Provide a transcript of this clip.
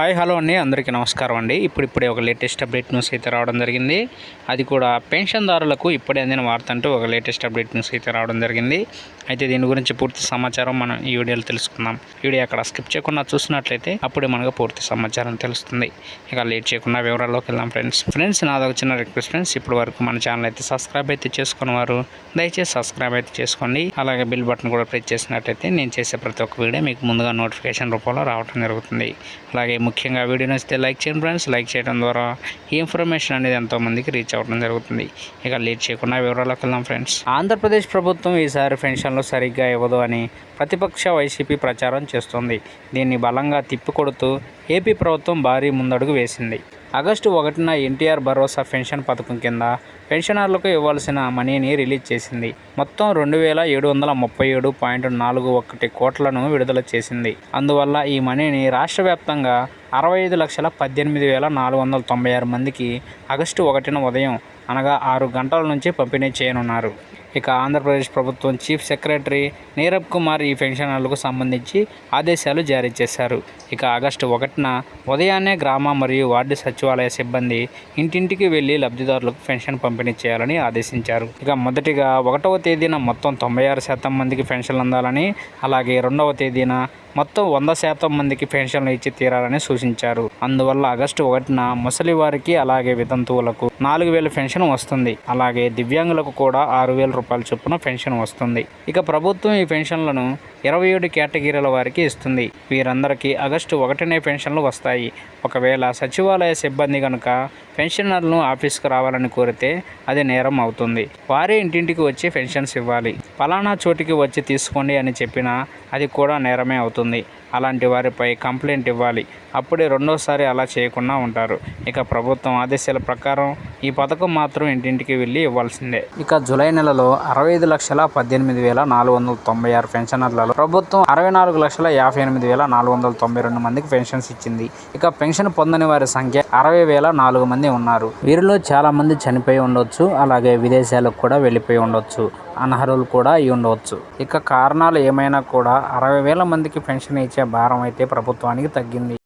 Hi hello అండి. అందరికీ నమస్కారం అండి. ఇప్పుడు ఇప్పుడే ఒక లేటెస్ట్ అప్డేట్ న్యూస్ అయితే రావడం జరిగింది. అది కూడా పెన్షన్దారులకు ఇప్పుడే అందిన వార్త అంటూ ఒక లేటెస్ట్ అప్డేట్ న్యూస్ అయితే రావడం జరిగింది. అయితే దీని గురించి పూర్తి సమాచారం మనం ఈ వీడియోలో తెలుసుకుందాం. వీడియో అక్కడ స్కిప్ చేయకుండా చూసినట్లయితే అప్పుడే మనకు పూర్తి సమాచారం తెలుస్తుంది. ఇక లేట్ చేయకుండా వివరాల్లోకి వెళ్దాం ఫ్రెండ్స్. ఫ్రెండ్స్ నాదొక చిన్న రిక్వెస్ట్ ఫ్రెండ్స్. ఇప్పటి వరకు మన ఛానల్ అయితే సబ్స్క్రైబ్ అయితే చేసుకున్న వారు దయచేసి సబ్స్క్రైబ్ అయితే చేసుకోండి. అలాగే బిల్ బటన్ కూడా ప్రెస్ చేసినట్లయితే నేను చేసే ప్రతి ఒక్క వీడియో మీకు ముందుగా నోటిఫికేషన్ రూపంలో రావడం జరుగుతుంది. అలాగే ముఖ్యంగా వీడియో నచ్చితే లైక్ చేయండి ఫ్రెండ్స్. లైక్ చేయడం ద్వారా ఈ ఇన్ఫర్మేషన్ అనేది ఎంతోమందికి రీచ్ అవ్వడం జరుగుతుంది. ఇక లేట్ చేయకుండా వివరాలకు వెళ్దాం ఫ్రెండ్స్. ఆంధ్రప్రదేశ్ ప్రభుత్వం ఈసారి పెన్షన్లు సరిగ్గా ఇవ్వదు అని ప్రతిపక్ష వైసీపీ ప్రచారం చేస్తోంది. దీన్ని బలంగా తిప్పికొడుతూ ఏపీ ప్రభుత్వం భారీ ముందడుగు వేసింది. ఆగస్టు ఒకటిన ఎన్టీఆర్ భరోసా పెన్షన్ పథకం కింద పెన్షనర్లకు ఇవ్వాల్సిన మనీని రిలీజ్ చేసింది. మొత్తం రెండు వేల ఏడు వందల ముప్పై ఏడు పాయింట్ నాలుగు ఒకటి కోట్లను విడుదల చేసింది. అందువల్ల ఈ మనీని రాష్ట్ర వ్యాప్తంగా అరవై ఐదు లక్షల పద్దెనిమిది వేల నాలుగు వందల తొంభై ఆరు మందికి ఆగస్టు ఒకటిన ఉదయం అనగా ఆరు గంటల నుంచి పంపిణీ చేయనున్నారు. ఇక ఆంధ్రప్రదేశ్ ప్రభుత్వం చీఫ్ సెక్రటరీ నీరబ్ కుమార్ ఈ పెన్షనర్లకు సంబంధించి ఆదేశాలు జారీ చేశారు. ఇక ఆగస్టు ఒకటిన ఉదయాన్నే గ్రామ మరియు వార్డు సచివాలయ సిబ్బంది ఇంటింటికి వెళ్ళి లబ్ధిదారులకు పెన్షన్ పంపిణీ చేయాలని ఆదేశించారు. ఇక మొదటిగా ఒకటవ తేదీన మొత్తం తొంభై ఆరు శాతం మందికి పెన్షన్లు అందాలని అలాగే రెండవ తేదీన మొత్తం వంద శాతం మందికి పెన్షన్లు ఇచ్చి తీరాలని సూచించారు. అందువల్ల ఆగస్టు ఒకటిన ముసలి వారికి అలాగే వితంతువులకు నాలుగు వేల పెన్షన్ వస్తుంది. అలాగే దివ్యాంగులకు కూడా ఆరు వేల రూపాయల చొప్పున పెన్షన్ వస్తుంది. ఇక ప్రభుత్వం ఈ పెన్షన్లను ఇరవై ఏడు కేటగిరీల వారికి ఇస్తుంది. వీరందరికీ ఆగస్టు ఒకటినే పెన్షన్లు వస్తాయి. ఒకవేళ సచివాలయ సిబ్బంది కనుక పెన్షనర్లను ఆఫీస్కు రావాలని కోరితే అది నేరం అవుతుంది. వారే ఇంటింటికి వచ్చి పెన్షన్స్ ఇవ్వాలి. ఫలానా చోటికి వచ్చి తీసుకోండి అని చెప్పినా అది కూడా నేరమే అవుతుంది. అలాంటి వారిపై కంప్లైంట్ ఇవ్వాలి. అప్పుడే రెండోసారి అలా చేయకుండా ఉంటారు. ఇక ప్రభుత్వం ఆదేశాల ప్రకారం ఈ పథకం మాత్రం ఇంటింటికి వెళ్ళి ఇవ్వాల్సిందే. ఇక జూలై నెలలో అరవై ఐదు లక్షల పద్దెనిమిది వేల నాలుగు వందల తొంభై ఆరు పెన్షనర్లలో ప్రభుత్వం అరవై నాలుగు లక్షల యాభై ఎనిమిది వేల నాలుగు వందల తొంభై రెండు మందికి పెన్షన్స్ ఇచ్చింది. ఇక పెన్షన్ పొందని వారి సంఖ్య అరవై వేల నాలుగు మంది ఉన్నారు. వీరిలో చాలా మంది చనిపోయి ఉండొచ్చు అలాగే విదేశాలకు కూడా వెళ్ళిపోయి ఉండొచ్చు అనర్హులు కూడా అయి ఉండవచ్చు ఇక కారణాలు ఏమైనా కూడా అరవై వేల మందికి పెన్షన్ ఇచ్చే భారం అయితే ప్రభుత్వానికి తగ్గింది.